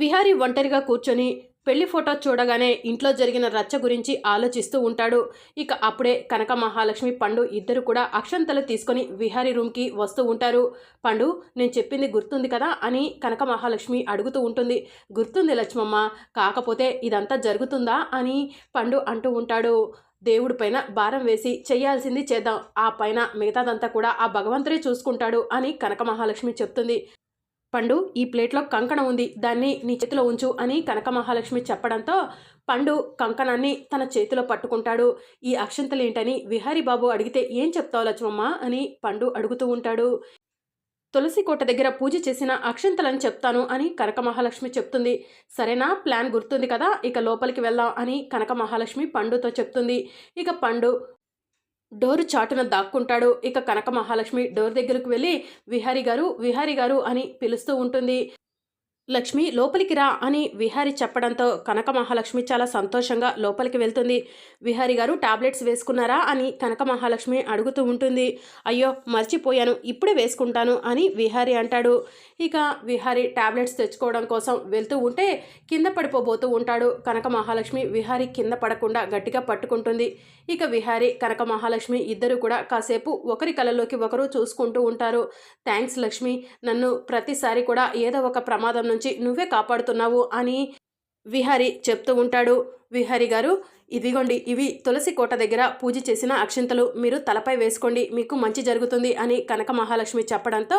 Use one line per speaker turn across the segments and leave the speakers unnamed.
విహారి ఒంటరిగా కూర్చొని పెళ్ళి ఫోటో చూడగానే ఇంట్లో జరిగిన రచ్చ గురించి ఆలోచిస్తూ ఉంటాడు. ఇక అప్పుడే కనక మహాలక్ష్మి పండు ఇద్దరు కూడా అక్షంతలు తీసుకొని విహారీ రూమ్కి వస్తూ ఉంటారు. పండు నేను చెప్పింది గుర్తుంది కదా అని కనక మహాలక్ష్మి అడుగుతూ ఉంటుంది. గుర్తుంది లక్ష్మమ్మ కాకపోతే ఇదంతా జరుగుతుందా అని పండు అంటూ ఉంటాడు. దేవుడి పైన భారం వేసి చేయాల్సింది చేద్దాం ఆ పైన మిగతాదంతా కూడా ఆ భగవంతుడే చూసుకుంటాడు అని కనక మహాలక్ష్మి చెప్తుంది. పండు ఈ ప్లేట్లో కంకణం ఉంది దాన్ని నీ చేతిలో ఉంచు అని కనక మహాలక్ష్మి చెప్పడంతో పండు కంకణాన్ని తన చేతిలో పట్టుకుంటాడు. ఈ అక్షంతలు ఏంటని విహారీ బాబు అడిగితే ఏం చెప్తావు లక్ష్మమ్మ అని పండు అడుగుతూ ఉంటాడు. తులసి కోట దగ్గర పూజ చేసిన అక్షంతలని చెప్తాను అని కనక మహాలక్ష్మి చెప్తుంది. సరేనా ప్లాన్ గుర్తుంది కదా ఇక లోపలికి వెళ్దాం అని కనక మహాలక్ష్మి పండుతో చెప్తుంది. ఇక పండు డోరు చాటున దాక్కుంటాడు. ఇక కనక మహాలక్ష్మి డోర్ దగ్గరకు వెళ్ళి విహారి గారు విహారి గారు అని పిలుస్తూ ఉంటుంది. లక్ష్మి లోపలికి రా అని విహారి చెప్పడంతో కనక మహాలక్ష్మి చాలా సంతోషంగా లోపలికి వెళ్తుంది. విహారి గారు టాబ్లెట్స్ వేసుకున్నారా అని కనక మహాలక్ష్మి అడుగుతూ ఉంటుంది. అయ్యో మర్చిపోయాను ఇప్పుడే వేసుకుంటాను అని విహారి అంటాడు. ఇక విహారి టాబ్లెట్స్ తెచ్చుకోవడం కోసం వెళ్తూ ఉంటే కింద పడిపోబోతూ ఉంటాడు. కనక మహాలక్ష్మి విహారి కింద పడకుండా గట్టిగా పట్టుకుంటుంది. ఇక విహారి కనక మహాలక్ష్మి ఇద్దరు కూడా కాసేపు ఒకరి కలలోకి ఒకరు చూసుకుంటూ ఉంటారు. థ్యాంక్స్ లక్ష్మి నన్ను ప్రతిసారి కూడా ఏదో ఒక ప్రమాదం నుంచి నువ్వే కాపాడుతున్నావు అని విహారి చెప్తూ ఉంటాడు. విహారి గారు ఇదిగోండి ఇవి తులసి కోట దగ్గర పూజ చేసిన అక్షింతలు మీరు తలపై వేసుకోండి మీకు మంచి జరుగుతుంది అని కనక మహాలక్ష్మి చెప్పడంతో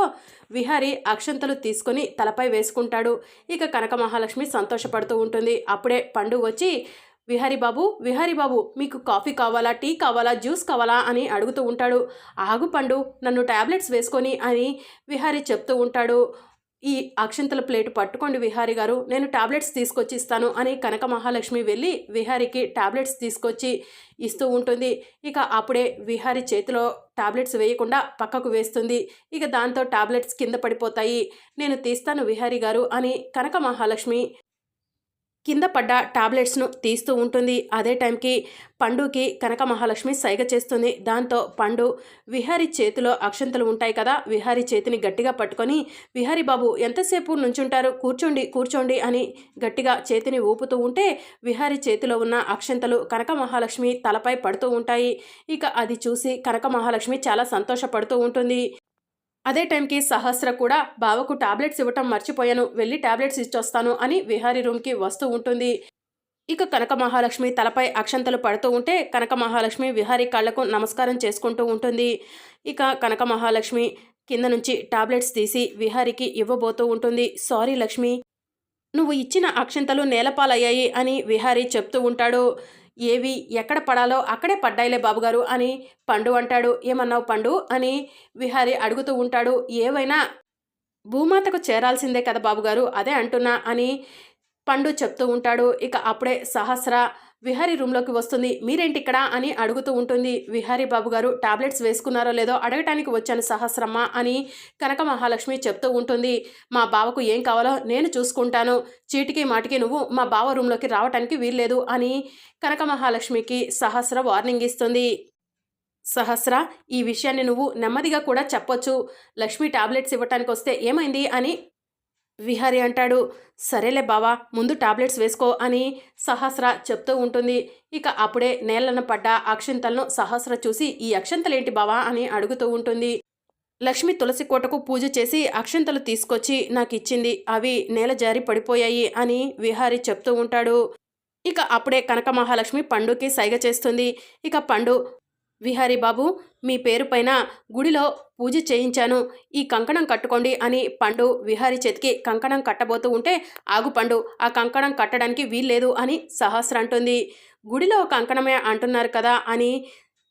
విహారి అక్షంతలు తీసుకొని తలపై వేసుకుంటాడు. ఇక కనక మహాలక్ష్మి సంతోషపడుతూ ఉంటుంది. అప్పుడే పండు వచ్చి విహారీ బాబు విహారీ బాబు మీకు కాఫీ కావాలా టీ కావాలా జ్యూస్ కావాలా అని అడుగుతూ ఉంటాడు. ఆగు పండు నన్ను టాబ్లెట్స్ వేసుకొని అని విహారీ చెప్తూ ఉంటాడు. ఈ అక్షంతల ప్లేట్ పట్టుకోండి విహారి గారు. నేను టాబ్లెట్స్ తీసుకొచ్చి ఇస్తాను అని కనక మహాలక్ష్మి వెళ్ళి విహారికి ట్యాబ్లెట్స్ తీసుకొచ్చి ఇస్తూ ఉంటుంది. ఇక అప్పుడే విహారి చేతిలో టాబ్లెట్స్ వేయకుండా పక్కకు వేస్తుంది. ఇక దాంతో టాబ్లెట్స్ కింద పడిపోతాయి. నేను తీస్తాను విహారి గారు అని కనక మహాలక్ష్మి కింద పడ్డ టాబ్లెట్స్ను తీస్తూ ఉంటుంది. అదే టైంకి పండుకి కనక మహాలక్ష్మి సైగ చేస్తుంది. దాంతో పండు విహారి చేతిలో అక్షంతలు ఉంటాయి కదా విహారి చేతిని గట్టిగా పట్టుకొని విహారి బాబు ఎంతసేపు నుంచుంటారు? కూర్చోండి కూర్చోండి అని గట్టిగా చేతిని ఊపుతూ ఉంటే విహారి చేతిలో ఉన్న అక్షంతలు కనక మహాలక్ష్మి తలపై పడుతూ ఉంటాయి. ఇక అది చూసి కనక మహాలక్ష్మి చాలా సంతోషపడుతూ ఉంటుంది. అదే టైంకి సహస్ర కూడా బావకు టాబ్లెట్స్ ఇవ్వటం మర్చిపోయాను వెళ్ళి టాబ్లెట్స్ ఇచ్చొస్తాను అని విహారీ రూమ్కి వస్తూ ఉంటుంది. ఇక కనక మహాలక్ష్మి తలపై అక్షంతలు పడుతూ ఉంటే కనక మహాలక్ష్మి విహారీ కాళ్ళకు నమస్కారం చేసుకుంటూ ఉంటుంది. ఇక కనక మహాలక్ష్మి కింద నుంచి టాబ్లెట్స్ తీసి విహారికి ఇవ్వబోతూ ఉంటుంది. సారీ లక్ష్మి నువ్వు ఇచ్చిన అక్షంతలు నేలపాలయ్యాయి అని విహారీ చెప్తూ ఉంటాడు. ఏవి ఎక్కడ పడాలో అక్కడే పడ్డాయిలే బాబుగారు అని పండు అంటాడు. ఏమన్నావు పండు? అని విహారి అడుగుతూ ఉంటాడు. ఏవైనా భూమాతకు చేరాల్సిందే కదా బాబుగారు? అదే అంటున్నా అని పండు చెప్తూ ఉంటాడు. ఇక అప్పుడే సహస్ర విహారీ రూమ్లోకి వస్తుంది. మీరేంటి ఇక్కడ అని అడుగుతూ ఉంటుంది. విహారీ బాబు గారు టాబ్లెట్స్ వేసుకున్నారో లేదో అడగటానికి వచ్చాను సహస్రమ్మ అని కనక మహాలక్ష్మి చెప్తూ ఉంటుంది. మా బావకు ఏం కావాలో నేను చూసుకుంటాను. చీటికి మాటికి నువ్వు మా బావ రూమ్లోకి రావటానికి వీల్లేదు అని కనక మహాలక్ష్మికి సహస్ర వార్నింగ్ ఇస్తుంది. సహస్ర ఈ విషయాన్ని నువ్వు నెమ్మదిగా కూడా చెప్పొచ్చు. లక్ష్మి టాబ్లెట్స్ ఇవ్వటానికి వస్తే ఏమైంది అని విహారి అంటాడు. సరేలే బావా ముందు టాబ్లెట్స్ వేసుకో అని సహస్ర చెప్తూ ఉంటుంది. ఇక అప్పుడే నేలన పడ్డ అక్షంతలను సహస్ర చూసి ఈ అక్షంతలేంటి బావా అని అడుగుతూ ఉంటుంది. లక్ష్మి తులసి కోటకు పూజ చేసి అక్షంతలు తీసుకొచ్చి నాకు ఇచ్చింది అవి నేల జారి పడిపోయాయి అని విహారి చెప్తూ ఉంటాడు. ఇక అప్పుడే కనక మహాలక్ష్మి పండుకి సైగ చేస్తుంది. ఇక పండు విహారీ బాబు మీ పేరు పైన గుడిలో పూజ చేయించాను. ఈ కంకణం కట్టుకోండి అని పండు విహారీ చేతికి కంకణం కట్టబోతూ ఉంటే ఆగు పండు ఆ కంకణం కట్టడానికి వీల్లేదు అని సహస్ర అంటుంది. గుడిలో కంకణమే అంటున్నారు కదా అని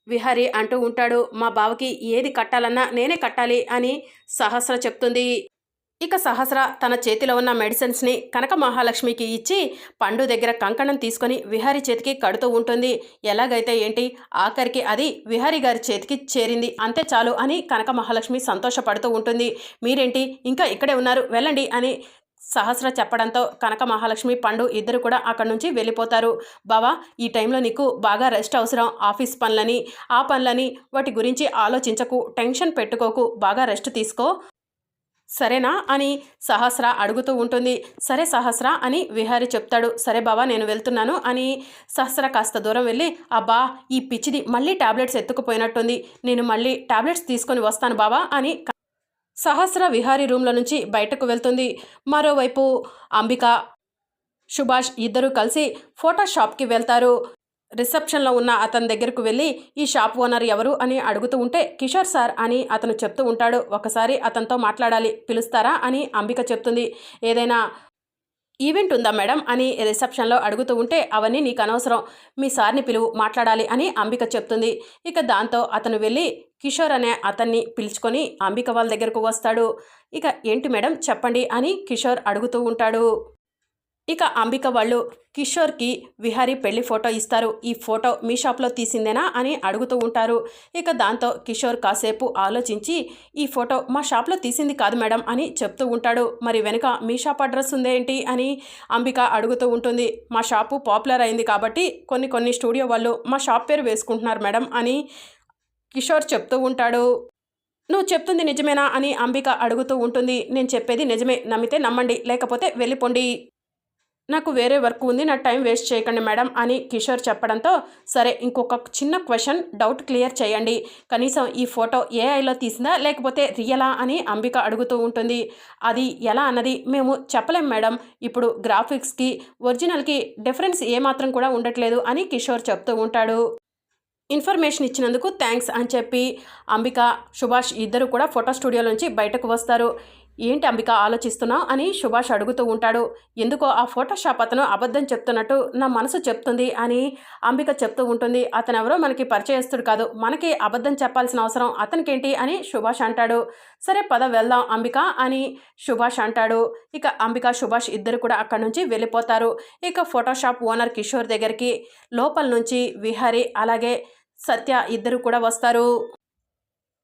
విహారీ అంటూ ఉంటాడు. మా బావకి ఏది కట్టాలన్నా నేనే కట్టాలి అని సహస్ర చెప్తుంది. ఇక సహస్ర తన చేతిలో ఉన్న మెడిసిన్స్ని కనక మహాలక్ష్మికి ఇచ్చి పండు దగ్గర కంకణం తీసుకొని విహారీ చేతికి కడుతూ ఉంటుంది. ఎలాగైతే ఏంటి? ఆఖరికి అది విహారీ గారి చేతికి చేరింది. అంతే చాలు అని కనక మహాలక్ష్మి సంతోషపడుతూ ఉంటుంది. మీరేంటి? ఇంకా ఇక్కడే ఉన్నారు. వెళ్ళండి అని సహస్ర చెప్పడంతో కనక మహాలక్ష్మి పండు ఇద్దరు కూడా అక్కడి నుంచి వెళ్ళిపోతారు. బావా ఈ టైంలో నీకు బాగా రెస్ట్ అవసరం. ఆఫీస్ పనులని ఆ పనులని వాటి గురించి ఆలోచించకు. టెన్షన్ పెట్టుకోకు. బాగా రెస్ట్ తీసుకో. సరేనా అని సహస్ర అడుగుతూ ఉంటుంది. సరే సహస్ర అని విహారి చెప్తాడు. సరే బావా నేను వెళ్తున్నాను అని సహస్ర కాస్త దూరం వెళ్ళి అబ్బా ఈ పిచ్చిది మళ్ళీ టాబ్లెట్స్ ఎత్తుకుపోయినట్టుంది. నేను మళ్ళీ టాబ్లెట్స్ తీసుకొని వస్తాను బావా అని సహస్ర విహారీ రూమ్లో నుంచి బయటకు వెళ్తుంది. మరోవైపు అంబిక సుభాష్ ఇద్దరూ కలిసి ఫోటోషాప్కి వెళ్తారు. రిసెప్షన్లో ఉన్న అతని దగ్గరకు వెళ్ళి ఈ షాప్ ఓనర్ ఎవరు? అని అడుగుతూ ఉంటే కిషోర్ సార్ అని అతను చెప్తూ ఉంటాడు. ఒకసారి అతనితో మాట్లాడాలి పిలుస్తారా? అని అంబిక చెప్తుంది. ఏదైనా ఈవెంట్ ఉందా మేడం? అని రిసెప్షన్లో అడుగుతూ ఉంటే అవన్నీ నీకు అనవసరం. మీ సార్ని పిలువు మాట్లాడాలి అని అంబిక చెప్తుంది. ఇక దాంతో అతను వెళ్ళి కిషోర్ అనే అతన్ని పిలుచుకొని అంబిక వాళ్ళ దగ్గరకు వస్తాడు. ఇక ఏంటి మేడం? చెప్పండి అని కిషోర్ అడుగుతూ ఉంటాడు. ఇక అంబిక వాళ్ళు కిషోర్కి విహారీ పెళ్ళి ఫోటో ఇస్తారు. ఈ ఫోటో మీ షాప్లో తీసిందేనా అని అడుగుతూ ఉంటారు. ఇక దాంతో కిషోర్ కాసేపు ఆలోచించి ఈ ఫోటో మా షాప్లో తీసింది కాదు మేడం అని చెప్తూ ఉంటాడు. మరి వెనుక మీ షాప్ అడ్రస్ ఉందేంటి అని అంబిక అడుగుతూ ఉంటుంది. మా షాపు పాపులర్ అయింది కాబట్టి కొన్ని కొన్ని స్టూడియో వాళ్ళు మా షాప్ పేరు వేసుకుంటున్నారు మేడం అని కిషోర్ చెప్తూ ఉంటాడు. నువ్వు చెప్తుంది నిజమేనా? అని అంబిక అడుగుతూ ఉంటుంది. నేను చెప్పేది నిజమే. నమ్మితే నమ్మండి. లేకపోతే వెళ్ళిపోండి. నాకు వేరే వర్క్ ఉంది నా టైం వేస్ట్ చేయకండి మేడం అని కిషోర్ చెప్పడంతో సరే ఇంకొక చిన్న క్వశ్చన్ డౌట్ క్లియర్ చేయండి. కనీసం ఈ ఫోటో ఏఐలో తీసిందా లేకపోతే రియలా అని అంబిక అడుగుతూ ఉంటుంది. అది ఎలా అన్నది మేము చెప్పలేం మేడం. ఇప్పుడు గ్రాఫిక్స్కి ఒరిజినల్కి డిఫరెన్స్ ఏమాత్రం కూడా ఉండట్లేదు అని కిషోర్ చెప్తూ ఉంటాడు. ఇన్ఫర్మేషన్ ఇచ్చినందుకు థ్యాంక్స్ అని చెప్పి అంబిక సుభాష్ ఇద్దరు కూడా ఫోటో స్టూడియో నుంచి బయటకు వస్తారు. ఏంటి అంబిక ఆలోచిస్తున్నావు అని సుభాష్ అడుగుతూ ఉంటాడు. ఎందుకో ఆ ఫోటోషాప్ అతను అబద్ధం చెప్తున్నట్టు నా మనసు చెప్తుంది అని అంబిక చెప్తూ ఉంటుంది. అతను ఎవరో మనకి పరిచయస్తుడు కాదు. మనకి అబద్ధం చెప్పాల్సిన అవసరం అతనికేంటి అని సుభాష్ అంటాడు. సరే పద వెళ్దాం అంబిక అని సుభాష్ అంటాడు. ఇక అంబిక సుభాష్ ఇద్దరు కూడా అక్కడి నుంచి వెళ్ళిపోతారు. ఇక ఫోటోషాప్ ఓనర్ కిషోర్ దగ్గరికి లోపల నుంచి విహారీ అలాగే సత్య ఇద్దరు కూడా వస్తారు.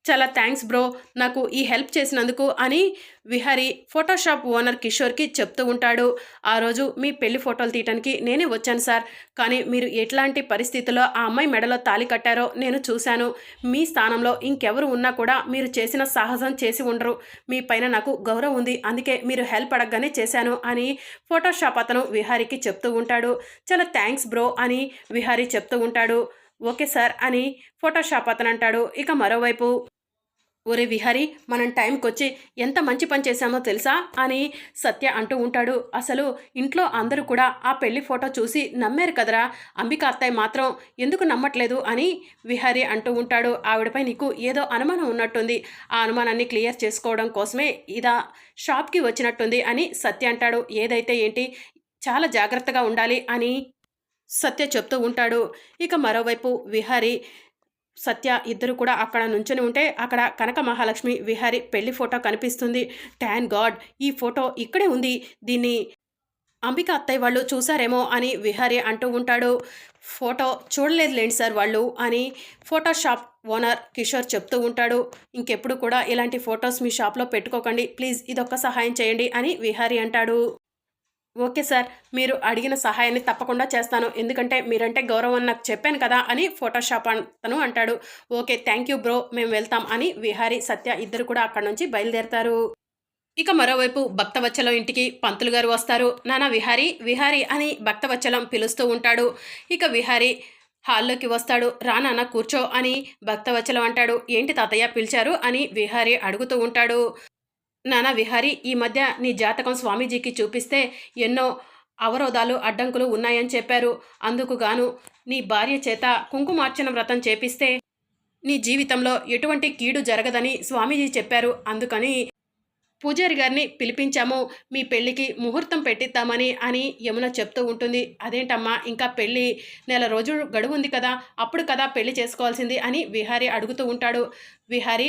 చాలా థ్యాంక్స్ బ్రో నాకు ఈ హెల్ప్ చేసినందుకు అని విహారీ ఫోటోషాప్ ఓనర్ కిషోర్కి చెప్తూ ఉంటాడు. ఆ రోజు మీ పెళ్ళి ఫోటోలు తీయటానికి నేనే వచ్చాను సార్. కానీ మీరు ఎట్లాంటి పరిస్థితుల్లో ఆ అమ్మాయి మెడలో తాలి కట్టారో నేను చూశాను. మీ స్థానంలో ఇంకెవరు ఉన్నా కూడా మీరు చేసిన సాహసం చేసి ఉండరు. మీ పైన నాకు గౌరవం ఉంది. అందుకే మీరు హెల్ప్ అడగగానే చేశాను అని ఫోటోషాప్ అతను విహారీకి చెప్తూ ఉంటాడు. చాలా థ్యాంక్స్ బ్రో అని విహారీ చెప్తూ ఉంటాడు. ఓకే సార్ అని ఫోటోషాప్ అతను అంటాడు. ఇక మరోవైపు ఒరే విహారీ మనం టైంకి వచ్చి ఎంత మంచి పని చేశామో తెలుసా అని సత్య అంటూ ఉంటాడు. అసలు ఇంట్లో అందరూ కూడా ఆ పెళ్ళి ఫోటో చూసి నమ్మారు కదరా? అంబిక అత్తయ్య మాత్రం ఎందుకు నమ్మట్లేదు అని విహారీ అంటూ ఉంటాడు. ఆవిడపై నీకు ఏదో అనుమానం ఉన్నట్టుంది. ఆ అనుమానాన్ని క్లియర్ చేసుకోవడం కోసమే ఇదా షాప్కి వచ్చినట్టుంది అని సత్య అంటాడు. ఏదైతే ఏంటి? చాలా జాగ్రత్తగా ఉండాలి అని సత్య చెప్తూ ఉంటాడు. ఇక మరోవైపు విహారి సత్య ఇద్దరు కూడా అక్కడ నుంచొని ఉంటే అక్కడ కనక మహాలక్ష్మి విహారి పెళ్ళి ఫోటో కనిపిస్తుంది. Tan God! ఈ ఫోటో ఇక్కడే ఉంది. దీన్ని అంబిక అత్తయ్య వాళ్ళు చూసారేమో అని విహారి అంటూ ఉంటాడు. ఫోటో చూడలేదు లేండి సార్ వాళ్ళు అని ఫోటో షాప్ ఓనర్ కిషోర్ చెప్తూ ఉంటాడు. ఇంకెప్పుడు కూడా ఇలాంటి ఫొటోస్ మీ షాప్లో పెట్టుకోకండి. ప్లీజ్ ఇదొక్క సహాయం చేయండి అని విహారి అంటాడు. ఓకే సార్ మీరు అడిగిన సహాయాన్ని తప్పకుండా చేస్తాను. ఎందుకంటే మీరంటే గౌరవం నాకు చెప్పాను కదా అని ఫోటోషాప్ అతను అంటాడు. ఓకే థ్యాంక్ యూ బ్రో మేము వెళ్తాం అని విహారీ సత్య ఇద్దరు కూడా అక్కడ నుంచి బయలుదేరతారు. ఇక మరోవైపు భక్తవచ్చలం ఇంటికి పంతులు గారు వస్తారు. నానా విహారీ విహారీ అని భక్తవచ్చలం పిలుస్తూ ఉంటాడు. ఇక విహారీ హాల్లోకి వస్తాడు. రా నాన్న కూర్చో అని భక్తవచ్చలం అంటాడు. ఏంటి తాతయ్య పిలిచారు అని విహారీ అడుగుతూ ఉంటాడు. నానా విహారీ ఈ మధ్య నీ జాతకం స్వామీజీకి చూపిస్తే ఎన్నో అవరోధాలు అడ్డంకులు ఉన్నాయని చెప్పారు. అందుకుగాను నీ భార్య చేత కుంకుమార్చన వ్రతం చేపిస్తే నీ జీవితంలో ఎటువంటి కీడు జరగదని స్వామీజీ చెప్పారు. అందుకని పూజారి గారిని పిలిపించాము. మీ పెళ్ళికి ముహూర్తం పెట్టిద్దామని అని యమున చెప్తూ ఉంటుంది. అదేంటమ్మా ఇంకా పెళ్ళి నెల రోజులు గడువు ఉంది కదా అప్పుడు కదా పెళ్ళి చేసుకోవాల్సింది అని విహారీ అడుగుతూ ఉంటాడు. విహారీ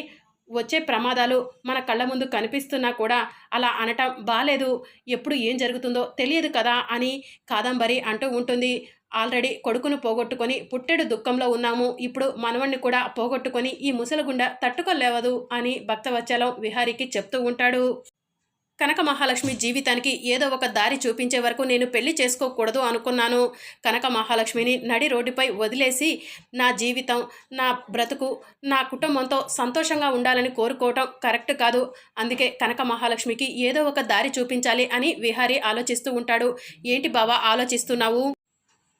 వచ్చే ప్రమాదాలు మన కళ్ళ ముందు కనిపిస్తున్నా కూడా అలా అనటం బాలేదు. ఎప్పుడు ఏం జరుగుతుందో తెలియదు కదా అని కాదంబరి అంటూ ఉంటుంది. ఆల్రెడీ కొడుకును పోగొట్టుకొని పుట్టెడు దుఃఖంలో ఉన్నాము. ఇప్పుడు మనవణ్ణి కూడా పోగొట్టుకొని ఈ ముసలగుండ తట్టుకోలేవదు అని భక్తవత్సలం విహారికి చెప్తూ ఉంటాడు. కనక మహాలక్ష్మి జీవితానికి ఏదో ఒక దారి చూపించే వరకు నేను పెళ్ళి చేసుకోకూడదు అనుకున్నాను. కనక మహాలక్ష్మిని నడి రోడ్డుపై వదిలేసి నా జీవితం నా బ్రతుకు నా కుటుంబంతో సంతోషంగా ఉండాలని కోరుకోవటం కరెక్ట్ కాదు. అందుకే కనక మహాలక్ష్మికి ఏదో ఒక దారి చూపించాలి అని విహారీ ఆలోచిస్తూ ఉంటాడు. ఏంటి బావా ఆలోచిస్తున్నావు?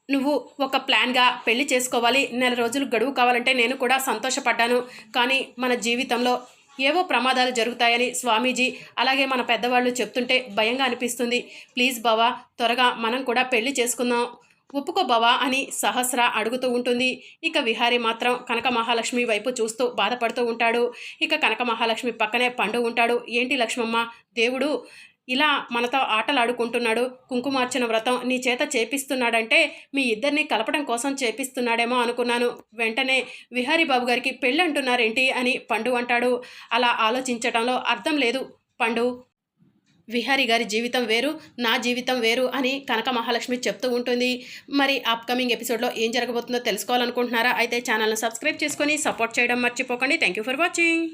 నువ్వు ఒక ప్లాన్గా పెళ్ళి చేసుకోవాలి. నెల రోజులు గడువు కావాలంటే నేను కూడా సంతోషపడ్డాను. కానీ మన జీవితంలో ఏవో ప్రమాదాలు జరుగుతాయని స్వామీజీ అలాగే మన పెద్దవాళ్ళు చెప్తుంటే భయంగా అనిపిస్తుంది. ప్లీజ్ బావా త్వరగా మనం కూడా పెళ్ళి చేసుకుందాం. ఒప్పుకో బావా అని సహస్ర అడుగుతూ ఉంటుంది. ఇక విహారీ మాత్రం కనక మహాలక్ష్మి వైపు చూస్తూ బాధపడుతూ ఉంటాడు. ఇక కనక మహాలక్ష్మి పక్కనే పండు ఉంటాడు. ఏంటి లక్ష్మమ్మ? దేవుడు ఇలా మనతో ఆటలాడుకుంటున్నాడు కుంకుమార్చన వ్రతం నీ చేత చేపిస్తున్నాడంటే మీ ఇద్దరిని కలపడం కోసం చేపిస్తున్నాడేమో అనుకున్నాను. వెంటనే విహారీ బాబు గారికి పెళ్ళి అంటున్నారేంటి అని పండు అంటాడు. అలా ఆలోచించటంలో అర్థం లేదు పండు. విహారీ గారి జీవితం వేరు నా జీవితం వేరు అని కనక మహాలక్ష్మి చెప్తూ ఉంటుంది. మరి అప్కమింగ్ ఎపిసోడ్లో ఏం జరగబోతుందో తెలుసుకోవాలనుకుంటున్నారా? అయితే ఛానల్ని సబ్స్క్రైబ్ చేసుకొని సపోర్ట్ చేయడం మర్చిపోకండి. Thank you for watching.